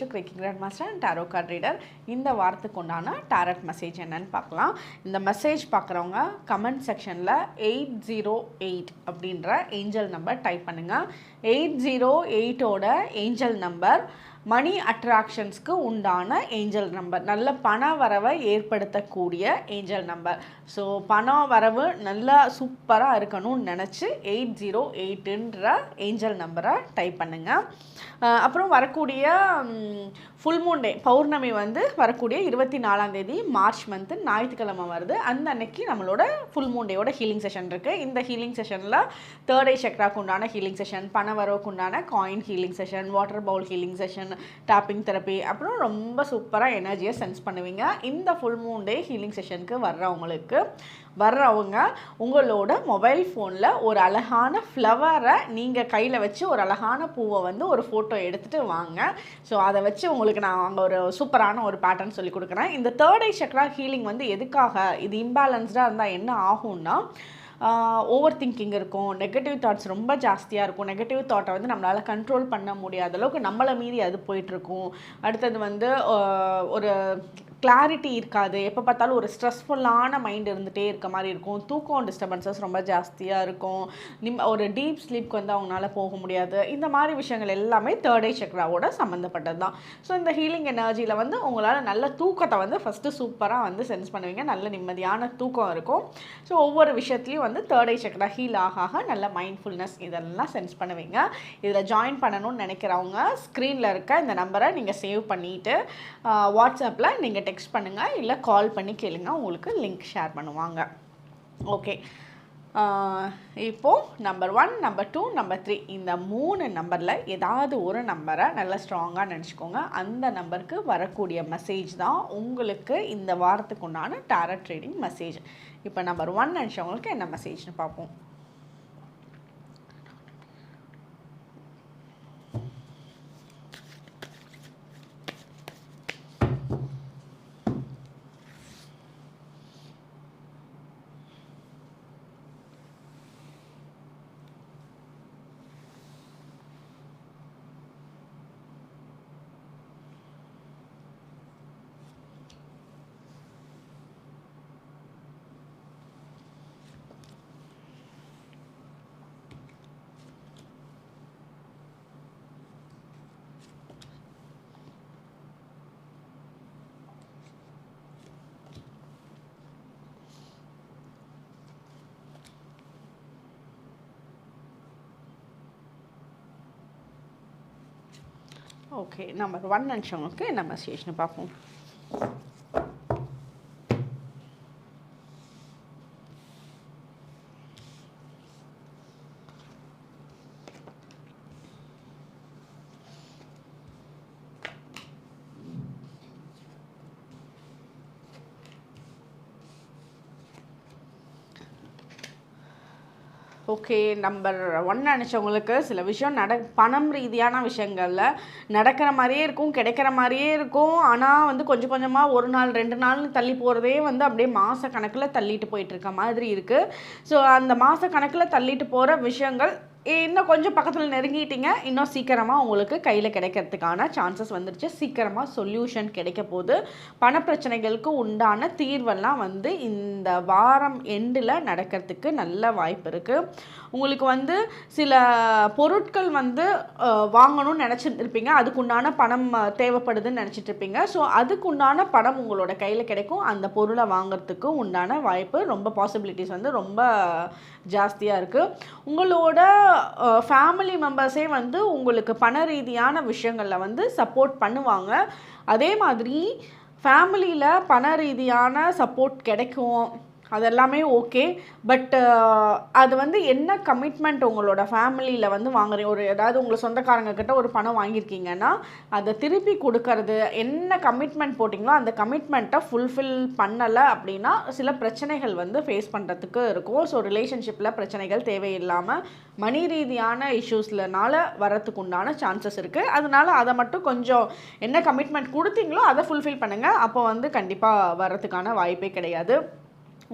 பாக்யஷு கிரிக்கி grand master and tarot card reader. இந்த வாரத்துக்கு உண்டான டாரட் மெசேஜ் என்னன்னு பார்க்கலாம். இந்த மெசேஜ் பார்க்குறவங்க கமெண்ட் செக்ஷனில் எயிட் ஜீரோ எயிட் அப்படின்ற ஏஞ்சல் நம்பர் டைப் பண்ணுங்கள் எயிட் ஜீரோ எயிட்டோட ஏஞ்சல் நம்பர் மணி அட்ராக்ஷன்ஸ்க்கு உண்டான ஏஞ்சல் நம்பர். நல்ல பண வரவை ஏற்படுத்தக்கூடிய ஏஞ்சல் நம்பர். ஸோ பண வரவு நல்லா சூப்பராக இருக்கணும்னு நினச்சி எயிட் ஜீரோ எயிட்டுன்ற ஏஞ்சல் நம்பரை டைப் பண்ணுங்கள் அப்புறம் வரக்கூடிய ஃபுல் மூன் டே பௌர்ணமி வந்து வரக்கூடிய இருபத்தி நாலாம் தேதி மார்ச் மந்த்து ஞாயிற்றுக்கிழமை வருது. அந்த அன்னைக்கு நம்மளோட ஃபுல் மூன் டேயோட ஹீலிங் செஷன் இருக்குது இந்த ஹீலிங் செஷனில் தேர்ட் ஐ சக்ராக்கு உண்டான ஹீலிங் செஷன் பண வரவுக்கு உண்டான coin healing session water bowl healing session tapping therapy அப்புறம் ரொம்ப சூப்பராக எனர்ஜியை சென்ஸ் பண்ணுவீங்க. இந்த ஃபுல் மூன் டே ஹீலிங் செஷனுக்கு வர்றவங்களுக்கு வர்றவங்க உங்களோட மொபைல் ஃபோனில் ஒரு அழகான ஃப்ளவரை நீங்கள் கையில் வச்சு ஒரு அழகான பூவை வந்து ஒரு ஃபோட்டோ எடுத்துகிட்டு வாங்க. ஸோ அதை வச்சு உங்களுக்கு நான் அங்கே ஒரு சூப்பரான ஒரு பேட்டர்ன் சொல்லி கொடுக்குறேன். இந்த தேர்ட் ஐ சக்ரா ஹீலிங் வந்து எதுக்காக? இது இம்பேலன்ஸ்டாக இருந்தால் என்ன ஆகும்னா ஓவர் திங்கிங் இருக்கும் நெகட்டிவ் தாட்ஸ் ரொம்ப ஜாஸ்தியாக இருக்கும். நெகட்டிவ் தாட்டை வந்து நம்மளால் கண்ட்ரோல் பண்ண முடியாத அளவுக்கு நம்மளை மீறி அது போயிட்டுருக்கும் அடுத்தது வந்து ஒரு கிளாரிட்டி இருக்காது. எப்போ பார்த்தாலும் ஒரு ஸ்ட்ரெஸ்ஃபுல்லான மைண்ட் இருந்துகிட்டே இருக்க மாதிரி இருக்கும். தூக்கம் டிஸ்டர்பன்சஸ் ரொம்ப ஜாஸ்தியாக இருக்கும். நிம் ஒரு டீப் ஸ்லீப்க்கு வந்து அவங்களால போக முடியாது. இந்த மாதிரி விஷயங்கள் எல்லாமே தேர்ட் ஐ சக்ராவோட சம்மந்தப்பட்டது தான் ஸோ இந்த ஹீலிங் எனர்ஜியில் வந்து உங்களால் நல்ல தூக்கத்தை வந்து ஃபஸ்ட்டு சூப்பராக வந்து சென்ஸ் பண்ணுவீங்க. நல்ல நிம்மதியான தூக்கம் இருக்கும். ஸோ ஒவ்வொரு விஷயத்துலையும் வந்து தேர்ட் ஐ சக்ரா ஹீல் ஆக ஆக நல்ல மைண்ட்ஃபுல்னஸ் இதெல்லாம் சென்ஸ் பண்ணுவீங்க. இதில் ஜாயின் பண்ணணும்னு நினைக்கிறவங்க ஸ்க்ரீனில் இருக்க இந்த நம்பரை நீங்கள் சேவ் பண்ணிவிட்டு வாட்ஸ்அப்பில் நீங்கள் டெக்ஸ்ட் பண்ணுங்கள் இல்லை கால் பண்ணி கேளுங்க உங்களுக்கு லிங்க் ஷேர் பண்ணுவாங்க. ஓகே இப்போது number one number two number three இந்த மூணு நம்பரில் ஏதாவது ஒரு நம்பரை நல்லா ஸ்ட்ராங்காக நினச்சிக்கோங்க. அந்த நம்பருக்கு வரக்கூடிய மெசேஜ் தான் உங்களுக்கு இந்த வாரத்துக்கு உண்டான டேரட் ட்ரேடிங் மெசேஜ் இப்போ நம்பர் ஒன் நினச்சவங்களுக்கு என்ன மெசேஜ்னு பார்ப்போம். ஓகே நம்பர் ஒன் நினச்சவங்களுக்கு நம்ம மெசேஜ்னு பார்ப்போம். ஓகே நம்பர் ஒன் நினச்சவங்களுக்கு சில விஷயம் நட பணம் ரீதியான விஷயங்களில் நடக்கிற மாதிரியே இருக்கும் கிடைக்கிற மாதிரியே இருக்கும். ஆனால் வந்து கொஞ்சம் கொஞ்சமாக ஒரு நாள் ரெண்டு நாள்னு தள்ளி போகிறதே வந்து அப்படியே மாத கணக்கில் தள்ளிட்டு போயிட்டு இருக்க மாதிரி இருக்குது ஸோ அந்த மாத கணக்கில் தள்ளிட்டு போகிற விஷயங்கள் இன்னும் கொஞ்சம் பக்கத்தில் நெருங்கிட்டீங்க. இன்னும் சீக்கிரமாக உங்களுக்கு கையில் கிடைக்கிறதுக்கான சான்சஸ் வந்துருச்சு. சீக்கிரமாக சொல்யூஷன் கிடைக்க போது பணப்பிரச்சனைகளுக்கு உண்டான தீர்வெல்லாம் வந்து இந்த வாரம் எண்டில் நடக்கிறதுக்கு நல்ல வாய்ப்பு இருக்குது உங்களுக்கு வந்து சில பொருட்கள் வந்து வாங்கணும்னு நினச்சிருந்துருப்பீங்க. இருப்பீங்க அதுக்குண்டான பணம் தேவைப்படுதுன்னு நினச்சிட்டு இருப்பீங்க ஸோ அதுக்குண்டான பணம் உங்களோட கையில் கிடைக்கும். அந்த பொருளை வாங்குறதுக்கு உண்டான வாய்ப்பு ரொம்ப பாசிபிலிட்டிஸ் வந்து ரொம்ப ஜாஸ்தியாக இருக்குது உங்களோட ஃபேமிலி மெம்பர்ஸே வந்து உங்களுக்கு பண ரீதியான விஷயங்களில் வந்து சப்போர்ட் பண்ணுவாங்க. அதே மாதிரி ஃபேமிலியில் பண ரீதியான சப்போர்ட் கிடைக்கும். அதெல்லாமே ஓகே பட் uh, அது வந்து என்ன கமிட்மெண்ட் உங்களோட ஃபேமிலியில் வந்து வாங்குறீங்க? ஒரு ஏதாவது உங்களை சொந்தக்காரங்க கிட்ட ஒரு பணம் வாங்கியிருக்கீங்கன்னா அதை திருப்பி கொடுக்கறது என்ன கமிட்மெண்ட் போட்டிங்களோ அந்த கமிட்மெண்ட்டை ஃபுல்ஃபில் பண்ணலை அப்படின்னா சில பிரச்சனைகள் வந்து ஃபேஸ் பண்ணுறதுக்கு இருக்கும். ஸோ ரிலேஷன்ஷிப்பில் பிரச்சனைகள் தேவையில்லாமல் மணி ரீதியான இஷ்யூஸ்லனால வரத்துக்கு உண்டான சான்சஸ் இருக்குது அதனால அதை மட்டும் கொஞ்சம் என்ன கமிட்மெண்ட் கொடுத்தீங்களோ அதை ஃபுல்ஃபில் பண்ணுங்கள் அப்போ வந்து கண்டிப்பாக வரத்துக்கான வாய்ப்பே கிடையாது.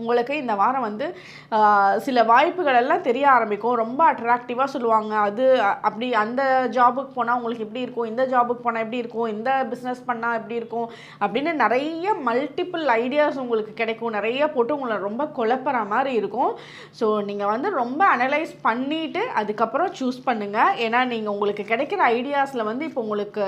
உங்களுக்கு இந்த வாரம் வந்து சில வாய்ப்புகள் எல்லாம் தெரிய ஆரம்பிக்கும். ரொம்ப அட்ராக்டிவாக சொல்லுவாங்க. அது அப்படி அந்த ஜாபுக்கு போனால் உங்களுக்கு எப்படி இருக்கும்? இந்த ஜாபுக்கு போனால் எப்படி இருக்கும்? இந்த பிஸ்னஸ் பண்ணால் எப்படி இருக்கும்? அப்படின்னு நிறைய மல்டிபிள் ஐடியாஸ் உங்களுக்கு கிடைக்கும். நிறைய போட்டு உங்களை ரொம்ப குழப்புற மாதிரி இருக்கும். ஸோ நீங்கள் வந்து ரொம்ப அனலைஸ் பண்ணிவிட்டு அதுக்கப்புறம் சூஸ் பண்ணுங்கள் ஏன்னா நீங்கள் உங்களுக்கு கிடைக்கிற ஐடியாஸில் வந்து இப்போ உங்களுக்கு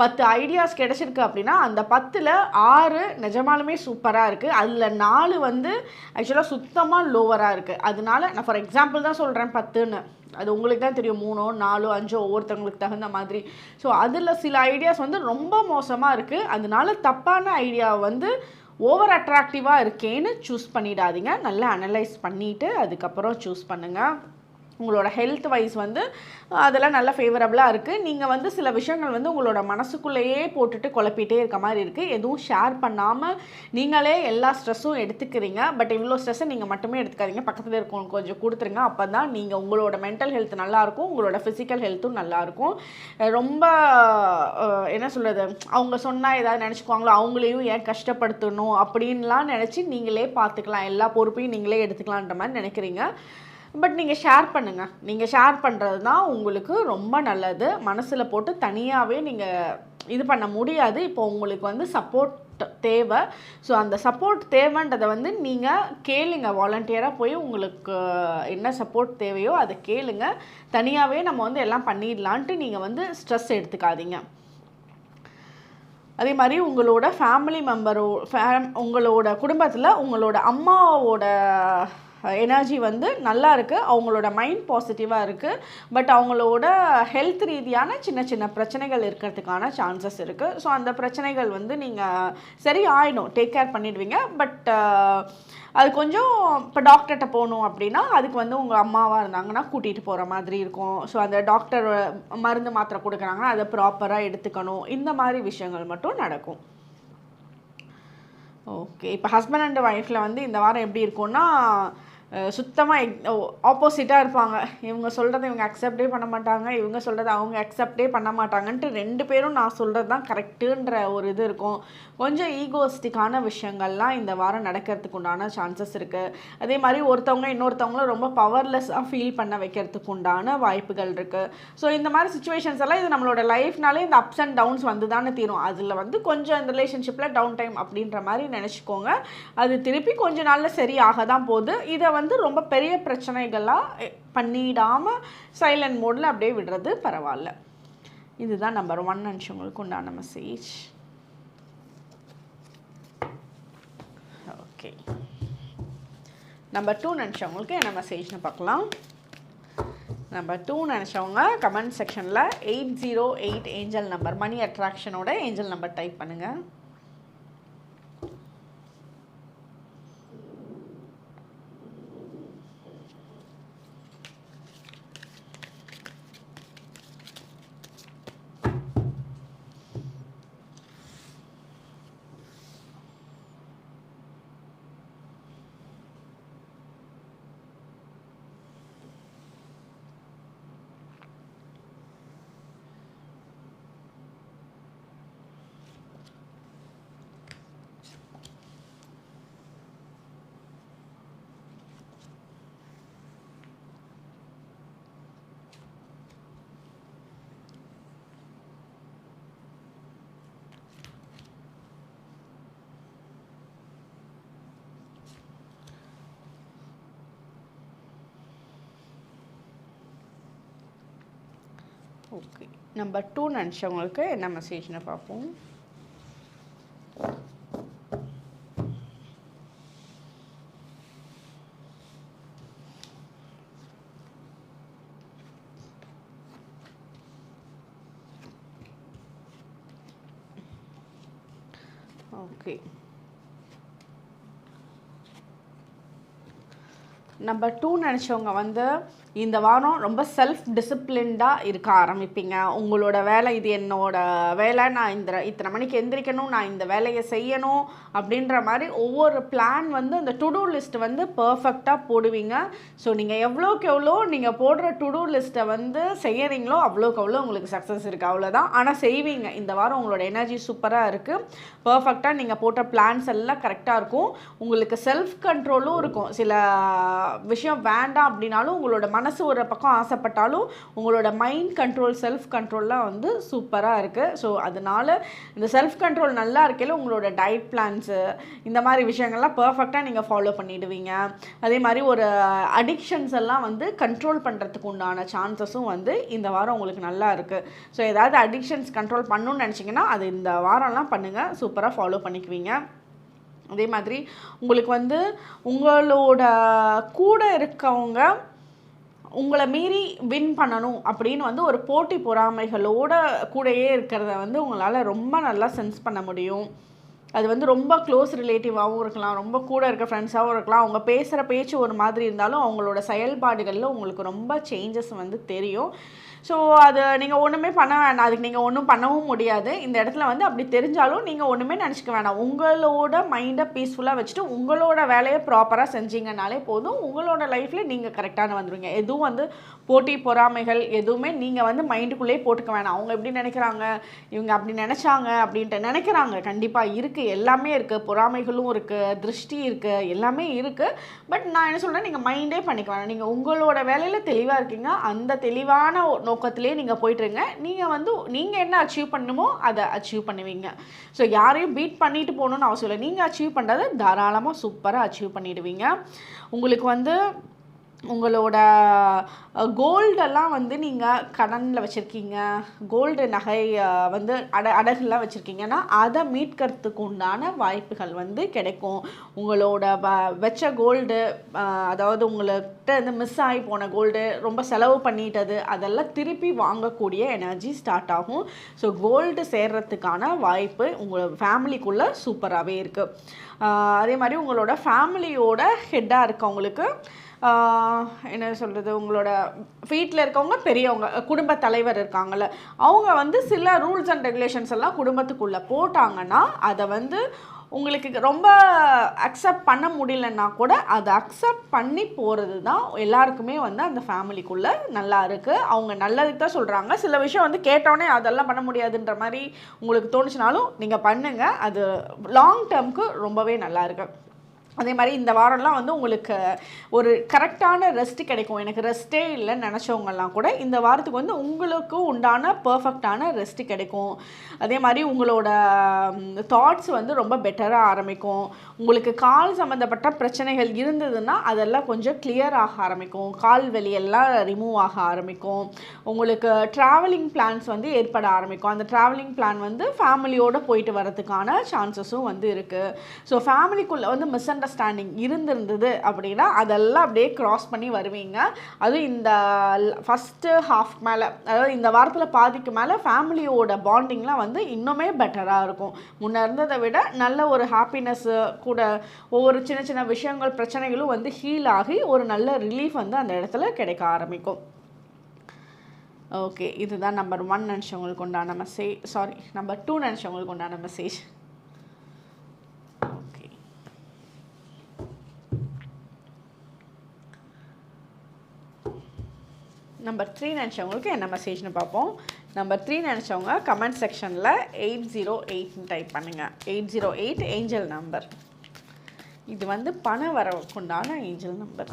பத்து ஐடியாஸ் கிடச்சிருக்கு அப்படின்னா அந்த பத்தில் ஆறு நிஜமாலுமே சூப்பராக இருக்குது அதில் நாலு வந்து ஆக்சுவலாக சுத்தமாக லோவராக இருக்குது அதனால நான் ஃபார் எக்ஸாம்பிள் தான் சொல்கிறேன் பத்துன்னு. அது உங்களுக்கு தான் தெரியும். மூணோ நாலோ அஞ்சோ ஒவ்வொருத்தவங்களுக்கு தகுந்த மாதிரி. ஸோ அதில் சில ஐடியாஸ் வந்து ரொம்ப மோசமாக இருக்குது அதனால தப்பான ஐடியா வந்து ஓவர் அட்ராக்டிவாக இருக்கேன்னு சூஸ் பண்ணிடாதீங்க. நல்லா அனலைஸ் பண்ணிவிட்டு அதுக்கப்புறம் சூஸ் பண்ணுங்கள் உங்களோட ஹெல்த் வைஸ் வந்து அதெல்லாம் நல்ல ஃபேவரபுளாக இருக்குது நீங்கள் வந்து சில விஷயங்கள் வந்து உங்களோட மனசுக்குள்ளேயே போட்டுட்டு குழப்பிட்டே இருக்க மாதிரி இருக்குது எதுவும் ஷேர் பண்ணாமல் நீங்களே எல்லா ஸ்ட்ரெஸ்ஸும் எடுத்துக்கிறீங்க. பட் இவ்வளோ ஸ்ட்ரெஸ்ஸை நீங்கள் மட்டுமே எடுத்துக்காதீங்க. பக்கத்தில் இருக்கவங்க கொஞ்சம் கொடுத்துருங்க. அப்போ தான் நீங்கள் உங்களோட மென்டல் ஹெல்த் நல்லாயிருக்கும். உங்களோட ஃபிசிக்கல் ஹெல்த்தும் நல்லாயிருக்கும். ரொம்ப என்ன சொல்கிறது அவங்க சொன்னால் ஏதாவது நினச்சிக்குவாங்களோ அவங்களையும் ஏன் கஷ்டப்படுத்தணும் அப்படின்லாம் நினச்சி நீங்களே பார்த்துக்கலாம். எல்லா பொறுப்பையும் நீங்களே எடுத்துக்கலான்ற மாதிரி நினைக்கிறீங்க. பட் நீங்கள் ஷேர் பண்ணுங்கள் நீங்கள் ஷேர் பண்ணுறது தான் உங்களுக்கு ரொம்ப நல்லது. மனசில் போட்டு தனியாகவே நீங்கள் இது பண்ண முடியாது. இப்போ உங்களுக்கு வந்து சப்போர்ட் தேவை. ஸோ அந்த சப்போர்ட் தேவைன்றதை வந்து நீங்கள் கேளுங்க. வாலண்டியராக போய் உங்களுக்கு என்ன சப்போர்ட் தேவையோ அதை கேளுங்க. தனியாகவே நம்ம வந்து எல்லாம் பண்ணிடலான்ட்டு நீங்கள் வந்து ஸ்ட்ரெஸ் எடுத்துக்காதீங்க. அதே மாதிரி உங்களோட ஃபேமிலி மெம்பரோ ஃபேம் உங்களோட குடும்பத்தில் உங்களோட அம்மாவோட எனர்ஜி வந்து நல்லா இருக்குது அவங்களோட மைண்ட் பாசிட்டிவாக இருக்குது பட் அவங்களோட ஹெல்த் ரீதியான சின்ன சின்ன பிரச்சனைகள் இருக்கிறதுக்கான சான்சஸ் இருக்குது ஸோ அந்த பிரச்சனைகள் வந்து நீங்கள் சரி ஆயிடும். டேக் கேர் பண்ணிடுவீங்க. பட் அது கொஞ்சம் இப்போ டாக்டர்கிட்ட போகணும் அப்படின்னா அதுக்கு வந்து உங்கள் அம்மாவாக இருந்தாங்கன்னா கூட்டிகிட்டு போகிற மாதிரி இருக்கும். ஸோ அந்த டாக்டர் மருந்து மாத்திரை கொடுக்குறாங்கன்னா அதை ப்ராப்பராக எடுத்துக்கணும். இந்த மாதிரி விஷயங்கள் மட்டும் நடக்கும். ஓகே இப்போ ஹஸ்பண்ட் அண்ட் ஒய்ஃபில் வந்து இந்த வாரம் எப்படி இருக்கும்னா சுத்தமாக ஆப்போசிட்டாக இருப்பாங்க. இவங்க சொல்கிறத இவங்க அக்செப்டே பண்ண மாட்டாங்க. இவங்க சொல்கிறத அவங்க அக்செப்டே பண்ண மாட்டாங்கன்ட்டு ரெண்டு பேரும் நான் சொல்கிறது தான் கரெக்டுன்ற ஒரு இது இருக்கும். கொஞ்சம் ஈகோஸ்டிக்கான விஷயங்கள்லாம் இந்த வாரம் நடக்கிறதுக்கு உண்டான சான்சஸ் இருக்குது அதே மாதிரி ஒருத்தவங்க இன்னொருத்தவங்கள ரொம்ப பவர்லெஸ்ஸாக ஃபீல் பண்ண வைக்கிறதுக்கு உண்டான வாய்ப்புகள் இருக்குது ஸோ இந்த மாதிரி சுச்சுவேஷன்ஸ் எல்லாம் இது நம்மளோட லைஃப்னாலே இந்த அப்ஸ் அண்ட் டவுன்ஸ் வந்து தானே தீரும். அதில் வந்து கொஞ்சம் இந்த ரிலேஷன்ஷிப்பில் டவுன் டைம் அப்படின்ற மாதிரி நினச்சிக்கோங்க. அது திருப்பி கொஞ்ச நாளில் சரியாக தான் போகுது. இதை வந்து ரொம்ப பெரிய பிரச்சனைகளாக பண்ணிடாமல் சைலண்ட் மோடில் அப்படியே விடுறது பரவாயில்ல. இதுதான் நம்பர் ஒன் நினச்சவங்களுக்கு உண்டான மெசேஜ் ஓகே நம்பர் டூ நினச்சவங்களுக்கு என்ன மெசேஜ்னு பார்க்கலாம். நம்பர் டூ நினச்சவங்க கமெண்ட் செக்ஷனில் eight zero eight angel number money அட்ராக்ஷனோட angel number type பண்ணுங்கள் ஓகே நம்பர் டூ நினச்சவங்களுக்கு என்ன மெசேஜ்னு பார்ப்போம். ஓகே நம்பர் டூ நினச்சவங்க வந்து இந்த வாரம் ரொம்ப செல்ஃப் டிசிப்ளின்டாக இருக்க ஆரம்பிப்பீங்க. உங்களோட வேலை இது என்னோட வேலை நான் இந்த இத்தனை மணிக்கு எந்திரிக்கணும் நான் இந்த வேலையை செய்யணும் அப்படின்ற மாதிரி ஒவ்வொரு பிளான் வந்து அந்த டுடூ லிஸ்ட் வந்து பர்ஃபெக்டாக போடுவீங்க. ஸோ நீங்கள் எவ்வளோக்கு எவ்வளோ நீங்கள் போடுற டுடூ லிஸ்ட்டை வந்து செய்கிறீங்களோ அவ்வளோக்கு அவ்வளோ உங்களுக்கு சக்ஸஸ் இருக்குது அவ்வளோதான். ஆனால் செய்வீங்க. இந்த வாரம் உங்களோட எனர்ஜி சூப்பராக இருக்குது பர்ஃபெக்டாக நீங்கள் போட்ட பிளான்ஸ் எல்லாம் கரெக்டாக இருக்கும். உங்களுக்கு செல்ஃப் கண்ட்ரோலும் இருக்கும். சில விஷயம் வேண்டாம் அப்படின்னாலும் உங்களோட மனசு ஒரு பக்கம் ஆசைப்பட்டாலும் உங்களோட மைண்ட் கண்ட்ரோல் செல்ஃப் கண்ட்ரோல்லாம் வந்து சூப்பராக இருக்குது ஸோ அதனால இந்த செல்ஃப் கண்ட்ரோல் நல்லா இருக்கையில் உங்களோட டயட் பிளான்ஸு இந்த மாதிரி விஷயங்கள்லாம் பர்ஃபெக்டாக நீங்கள் ஃபாலோ பண்ணிடுவீங்க. அதே மாதிரி ஒரு அடிக்ஷன்ஸ் எல்லாம் வந்து கண்ட்ரோல் பண்ணுறதுக்கு உண்டான சான்சஸும் வந்து இந்த வாரம் உங்களுக்கு நல்லா இருக்குது ஸோ ஏதாவது அடிக்ஷன்ஸ் கண்ட்ரோல் பண்ணணும்னு நினச்சிங்கன்னா அது இந்த வாரம்லாம் பண்ணுங்கள் சூப்பராக ஃபாலோ பண்ணிக்குவீங்க. அதே மாதிரி உங்களுக்கு வந்து உங்களோட கூட இருக்கவங்க உங்களை மீறி வின் பண்ணணும் அப்படின்னு வந்து ஒரு போட்டி பொறாமைகளோட கூடயே இருக்கிறத வந்து உங்களால் ரொம்ப நல்லா சென்ஸ் பண்ண முடியும். அது வந்து ரொம்ப க்ளோஸ் ரிலேட்டிவாகவும் இருக்கலாம் ரொம்ப கூட இருக்க ஃப்ரெண்ட்ஸாகவும் இருக்கலாம். அவங்க பேசுகிற பேச்சு ஒரு மாதிரி இருந்தாலும் அவங்களோட செயல்பாடுகளில் உங்களுக்கு ரொம்ப சேஞ்சஸ் வந்து தெரியும். ஸோ அது நீங்கள் ஒன்றுமே பண்ண வேணாம். அதுக்கு நீங்கள் ஒன்றும் பண்ணவும் முடியாது. இந்த இடத்துல வந்து அப்படி தெரிஞ்சாலும் நீங்கள் ஒன்றுமே நினச்சிக்க வேணாம். உங்களோட மைண்டை பீஸ்ஃபுல்லாக வச்சுட்டு உங்களோட வேலையை ப்ராப்பராக செஞ்சீங்கனாலே போதும். உங்களோட லைஃப்பில் நீங்கள் கரெக்டான வந்துடுவீங்க எதுவும் வந்து போட்டி பொறாமைகள் எதுவுமே நீங்கள் வந்து மைண்டுக்குள்ளேயே போட்டுக்க வேணாம். அவங்க எப்படி நினைக்கிறாங்க? இவங்க அப்படி நினச்சாங்க அப்படின்ட்டு நினைக்கிறாங்க. கண்டிப்பாக இருக்குது எல்லாமே இருக்குது பொறாமைகளும் இருக்குது திருஷ்டி இருக்குது எல்லாமே இருக்குது பட் நான் என்ன சொல்கிறேன் நீங்கள் மைண்டே பண்ணிக்க வேணாம். நீங்கள் உங்களோட வேலையில் தெளிவாக இருக்கீங்க. அந்த தெளிவான நோக்கத்திலே நீங்கள் போயிட்டுருங்க. நீங்கள் வந்து நீங்கள் என்ன அச்சீவ் பண்ணணுமோ அதை அச்சீவ் பண்ணுவீங்க. ஸோ யாரையும் பீட் பண்ணிட்டு போகணுன்னு அவசியம் இல்லை. நீங்கள் அச்சீவ் பண்ணுறதை தாராளமாக சூப்பராக அச்சீவ் பண்ணிடுவீங்க. உங்களுக்கு வந்து உங்களோட கோல்டெல்லாம் வந்து நீங்கள் கடனில் வச்சுருக்கீங்க. கோல்டு நகை வந்து அட அடகுலாம் வச்சுருக்கீங்கன்னா அதை மீட்கிறதுக்கு உண்டான வாய்ப்புகள் வந்து கிடைக்கும். உங்களோட வ வச்ச கோல்டு அதாவது உங்கள்கிட்ட இருந்து மிஸ் ஆகி போன கோல்டு ரொம்ப செலவு பண்ணிட்டது அதெல்லாம் திருப்பி வாங்கக்கூடிய எனர்ஜி ஸ்டார்ட் ஆகும். ஸோ கோல்டு சேர்கிறதுக்கான வாய்ப்பு உங்கள் ஃபேமிலிக்குள்ளே சூப்பராகவே இருக்குது அதே மாதிரி உங்களோட ஃபேமிலியோட ஹெட்டாக இருக்கவங்களுக்கு என்ன சொல்கிறது உங்களோட வீட்டில் இருக்கவங்க பெரியவங்க குடும்ப தலைவர் இருக்காங்கள்ல அவங்க வந்து சில ரூல்ஸ் அண்ட் ரெகுலேஷன்ஸ் எல்லாம் குடும்பத்துக்குள்ளே போட்டாங்கன்னா அதை வந்து உங்களுக்கு ரொம்ப அக்செப்ட் பண்ண முடியலன்னா கூட அதை அக்செப்ட் பண்ணி போகிறது தான் எல்லாருக்குமே வந்து அந்த ஃபேமிலிக்குள்ளே நல்லா இருக்குது அவங்க நல்லதுக்கு தான் சொல்கிறாங்க சில விஷயம் வந்து கேட்டோடனே அதெல்லாம் பண்ண முடியாதுன்ற மாதிரி உங்களுக்கு தோணுச்சுனாலும் நீங்கள் பண்ணுங்கள் அது லாங் டேர்முக்கு ரொம்பவே நல்லா இருக்குது அதே மாதிரி இந்த வாரம்லாம் வந்து உங்களுக்கு ஒரு கரெக்டான ரெஸ்ட் கிடைக்கும். எனக்கு ரெஸ்ட்டே இல்லைன்னு நினச்சவங்கலாம் கூட இந்த வாரத்துக்கு வந்து உங்களுக்கு உண்டான பர்ஃபெக்டான ரெஸ்ட் கிடைக்கும். அதே மாதிரி உங்களோட தாட்ஸ் வந்து ரொம்ப பெட்டராக ஆரம்பிக்கும். உங்களுக்கு கால் சம்மந்தப்பட்ட பிரச்சனைகள் இருந்ததுன்னா அதெல்லாம் கொஞ்சம் கிளியர் ஆக ஆரம்பிக்கும். கால் வெளியெல்லாம் ரிமூவ் ஆக ஆரம்பிக்கும். உங்களுக்கு ட்ராவலிங் பிளான்ஸ் வந்து ஏற்பட ஆரம்பிக்கும். அந்த ட்ராவலிங் பிளான் வந்து ஃபேமிலியோடு போயிட்டு வரதுக்கான சான்சஸும் வந்து இருக்குது ஸோ ஃபேமிலிக்குள்ளே வந்து மிஸ் அண்டர்ஸ்டாண்டிங் இருந்திருந்தது அப்படின்னா அதெல்லாம் அப்படியே கிராஸ் பண்ணி வருவீங்க. அதுவும் இந்த ஃபஸ்ட்டு ஹாஃப் மேலே அதாவது இந்த வாரத்தில் பாதிக்கு மேலே ஃபேமிலியோட பாண்டிங்லாம் வந்து இன்னுமே பெட்டராக இருக்கும். முன்ன இருந்ததை விட நல்ல ஒரு ஹாப்பினஸ்ஸு கூட ஒவ்வொரு சின்ன சின்ன விஷயங்கள் பிரச்சனைகளும் வந்து ஹீல் ஆகி ஒரு நல்ல ரிலீஃப் வந்து அந்த இடத்துல கிடைக்க ஆரம்பிக்கும். ஓகே இதுதான் நம்பர் ஒன் நினச்சவங்களுக்கு உண்டான மெசேஜ் சாரி நம்பர் டூ நினச்சவங்களுக்கு உண்டான மெசேஜ் ஓகே நம்பர் த்ரீ நினச்சவங்களுக்கு என்ன மெசேஜ்னு பார்ப்போம். நம்பர் த்ரீ நினச்சவங்க கமெண்ட் செக்ஷனில் எயிட் ஜீரோ எயிட்னு டைப் பண்ணுங்கள் eight zero eight angel number இது வந்து பண வரவுக்குண்டான ஏஞ்சல் நம்பர்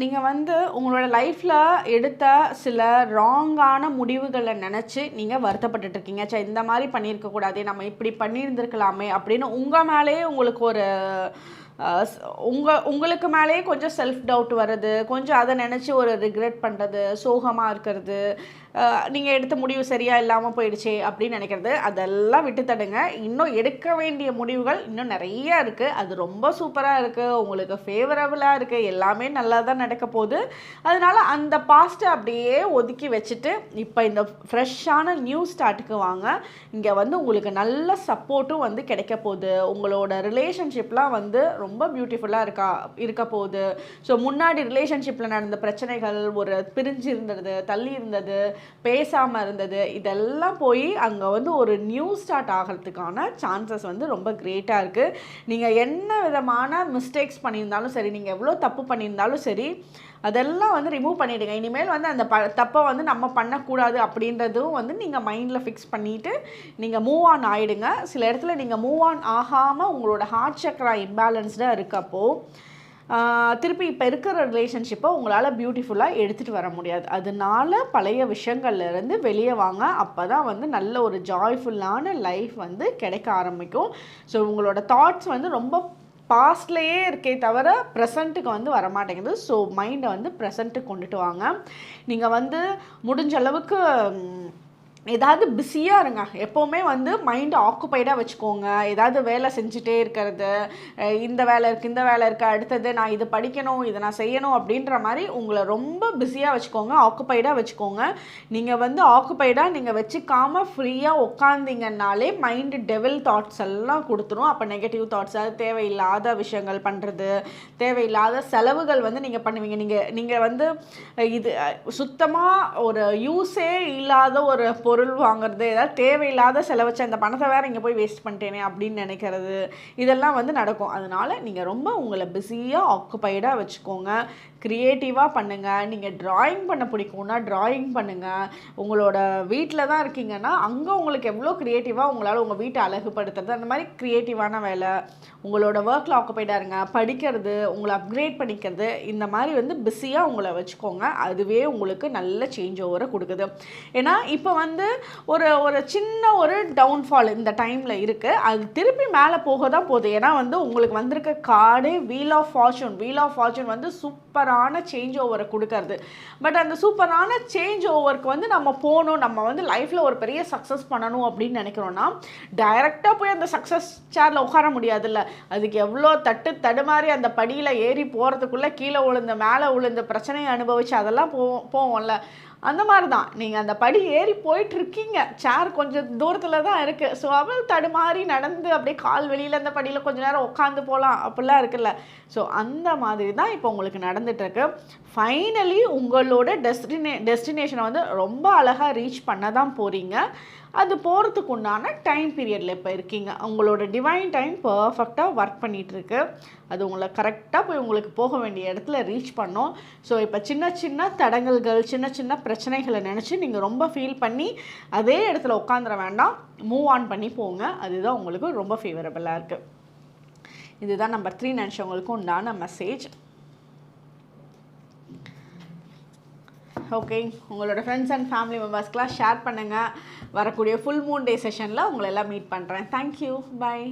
நீங்கள் வந்து உங்களோட லைஃப்பில் எடுத்த சில ராங்கான முடிவுகளை நினச்சி நீங்கள் வருத்தப்பட்டுட்டு இருக்கீங்க. சே இந்த மாதிரி பண்ணியிருக்கக்கூடாதே நம்ம இப்படி பண்ணியிருந்திருக்கலாமே அப்படின்னு உங்கள் மேலேயே உங்களுக்கு ஒரு உங்கள் உங்களுக்கு மேலேயே கொஞ்சம் செல்ஃப் டவுட் வர்றது கொஞ்சம் அதை நினச்சி ஒரு ரிக்ரெட் பண்ணுறது சோகமாக இருக்கிறது நீங்கள் எடுத்த முடிவு சரியாக இல்லாமல் போயிடுச்சே அப்படின்னு நினைக்கிறது. அதெல்லாம் விட்டு தடுங்க. இன்னும் எடுக்க வேண்டிய முடிவுகள் இன்னும் நிறைய இருக்குது அது ரொம்ப சூப்பராக இருக்குது உங்களுக்கு ஃபேவரபுளாக இருக்குது எல்லாமே நல்லா தான் நடக்க போகுது. அதனால் அந்த பாஸ்ட்டை அப்படியே ஒதுக்கி வச்சுட்டு இப்போ இந்த ஃப்ரெஷ்ஷான நியூ ஸ்டார்ட்டுக்கு வாங்க. இங்கே வந்து உங்களுக்கு நல்ல சப்போர்ட்டும் வந்து கிடைக்க போகுது. உங்களோட ரிலேஷன்ஷிப்லாம் வந்து ரொம்ப பியூட்டிஃபுல்லாக இருக்கா இருக்க போகுது. ஸோ முன்னாடி ரிலேஷன்ஷிப்பில் நடந்த பிரச்சனைகள் ஒரு பிரிஞ்சு இருந்தது தள்ளி இருந்தது பேசாமல் இருந்தது. இதெல்லாம் போய் அங்கே வந்து ஒரு நியூ ஸ்டார்ட் ஆகிறதுக்கான சான்சஸ் வந்து ரொம்ப கிரேட்டாக இருக்குது நீங்கள் என்ன விதமான மிஸ்டேக்ஸ் பண்ணியிருந்தாலும் சரி நீங்கள் எவ்வளோ தப்பு பண்ணியிருந்தாலும் சரி அதெல்லாம் வந்து ரிமூவ் பண்ணிவிடுங்க இனிமேல் வந்து அந்த ப தப்பை வந்து நம்ம பண்ணக்கூடாது அப்படின்றதும் வந்து நீங்கள் மைண்டில் ஃபிக்ஸ் பண்ணிவிட்டு நீங்கள் மூவ் ஆன் ஆகிடுங்க சில இடத்துல நீங்கள் மூவ் ஆன் ஆகாமல் உங்களோட ஹார்ட் சக்கரா இம்பேலன்ஸ்டாக இருக்கப்போ திருப்பி இப்போ இருக்கிற ரிலேஷன்ஷிப்பை உங்களால் பியூட்டிஃபுல்லாக எடுத்துகிட்டு வர முடியாது. அதனால பழைய விஷயங்கள்லேருந்து வெளியே வாங்க. அப்போ தான் வந்து நல்ல ஒரு ஜாய்ஃபுல்லான லைஃப் வந்து கிடைக்க ஆரம்பிக்கும். ஸோ உங்களோட தாட்ஸ் வந்து ரொம்ப பாஸ்ட்லேயே இருக்கே தவிர ப்ரெசண்ட்டுக்கு வந்து வரமாட்டேங்குது. ஸோ மைண்டை வந்து ப்ரெசண்ட்டுக்கு கொண்டுட்டு வாங்க. நீங்கள் வந்து முடிஞ்ச அளவுக்கு ஏதாவது பிஸியாக இருங்க. எப்போவுமே வந்து மைண்டை ஆக்குப்பைடாக வச்சுக்கோங்க. ஏதாவது வேலை செஞ்சுட்டே இருக்கிறது. இந்த வேலை இருக்குது இந்த வேலை இருக்குது அடுத்தது நான் இது படிக்கணும் இதை நான் செய்யணும் அப்படின்ற மாதிரி உங்களை ரொம்ப பிஸியாக வச்சுக்கோங்க. ஆக்குப்பைடாக வச்சுக்கோங்க. நீங்கள் வந்து ஆக்குப்பைடாக நீங்கள் வச்சுக்காமல் ஃப்ரீயாக உட்காந்திங்கனாலே மைண்டு டெவல் தாட்ஸ் எல்லாம் கொடுத்துரும். அப்போ நெகட்டிவ் தாட்ஸ் அது தேவையில்லாத விஷயங்கள் பண்ணுறது தேவையில்லாத செலவுகள் வந்து நீங்கள் பண்ணுவீங்க. நீங்கள் நீங்கள் வந்து இது சுத்தமாக ஒரு யூஸே இல்லாத ஒரு பொருள் வாங்குறது ஏதாவது தேவையில்லாத செலவச்ச அந்த பணத்தை வேறு இங்கே போய் வேஸ்ட் பண்ணிட்டேனே அப்படின்னு நினைக்கிறது இதெல்லாம் வந்து நடக்கும். அதனால் நீங்கள் ரொம்ப உங்களை பிஸியாக ஆக்குப்பைடாக வச்சுக்கோங்க. க்ரியேட்டிவாக பண்ணுங்கள் நீங்கள் ட்ராயிங் பண்ண பிடிக்கும்னா ட்ராயிங் பண்ணுங்கள் உங்களோட வீட்டில் தான் இருக்கீங்கன்னா அங்கே உங்களுக்கு எவ்வளோ க்ரியேட்டிவாக உங்களால் உங்கள் வீட்டை அழகுபடுத்துறது? அந்த மாதிரி க்ரியேட்டிவான வேலை. உங்களோட ஒர்க்கில் ஆக்குப்பைடாக இருங்க. படிக்கிறது உங்களை அப்கிரேட் பண்ணிக்கிறது இந்த மாதிரி வந்து பிஸியாக உங்களை வச்சுக்கோங்க. அதுவே உங்களுக்கு நல்ல சேஞ்ச் ஓவரை கொடுக்குது. ஏன்னா இப்போ வந்து ஒரு ஒரு சின்ன ஒரு டவுன்ஃபால் இந்த டைமில் இருக்குது அது திருப்பி மேலே போக தான் போகுது. ஏன்னா வந்து உங்களுக்கு வந்திருக்க கார்டே wheel of fortune wheel of fortune வந்து சூப்பராக சூப்பரான சேஞ்ச் ஓவரை கொடுக்கறது. பட் அந்த சூப்பரான சேஞ்ச் ஓவருக்கு வந்து நம்ம போகணும் நம்ம வந்து லைஃப்பில் ஒரு பெரிய சக்ஸஸ் பண்ணணும் அப்படின்னு நினைக்கிறோன்னா டைரெக்டாக போய் அந்த சக்ஸஸ் சேரில் உட்கார முடியாதுல்ல. அதுக்கு எவ்வளோ தட்டு தடுமாறி அந்த படியில் ஏறி போகிறதுக்குள்ளே கீழே விழுந்த மேலே விழுந்த பிரச்சனையை அனுபவித்து அதெல்லாம் போவோம் போவோம்ல. அந்த மாதிரி தான் நீங்கள் அந்த படி ஏறி போயிட்டுருக்கீங்க. சேர் கொஞ்சம் தூரத்தில் தான் இருக்குது ஸோ அவள் தடுமாறி நடந்து அப்படியே கால் வெளியில் அந்த படியில் கொஞ்சம் நேரம் உட்காந்து போகலாம் அப்படிலாம் இருக்குல்ல. ஸோ அந்த மாதிரி தான் இப்போ உங்களுக்கு நடந்துகிட்ருக்கு ஃபைனலி உங்களோட டெஸ்டினே டெஸ்டினேஷனை வந்து ரொம்ப அழகாக ரீச் பண்ண தான் போகிறீங்க அது போகிறதுக்கு உண்டான டைம் பீரியடில் இப்போ இருக்கீங்க. உங்களோட டிவைன் டைம் பர்ஃபெக்டாக ஒர்க் பண்ணிகிட்ருக்கு அது உங்களை கரெக்டாக போய் உங்களுக்கு போக வேண்டிய இடத்துல ரீச் பண்ணோம். ஸோ இப்போ சின்ன சின்ன தடங்கல்கள் சின்ன சின்ன பிரச்சனைகளை நினச்சி நீங்கள் ரொம்ப ஃபீல் பண்ணி அதே இடத்துல உட்காந்துட வேண்டாம். மூவ் ஆன் பண்ணி போங்க. அதுதான் உங்களுக்கு ரொம்ப ஃபேவரபுளாக இருக்குது இதுதான் நம்பர் த்ரீ நினச்சவங்களுக்கு உண்டான மெசேஜ் ஓகே உங்களோட ஃப்ரெண்ட்ஸ் அண்ட் ஃபேமிலி மெம்பர்ஸ்க்கெலாம் ஷேர் பண்ணுங்கள் வரக்கூடிய ஃபுல் மூன் டே செஷனில் உங்களை எல்லாம் மீட் பண்ணுறேன் தேங்க்யூ பாய்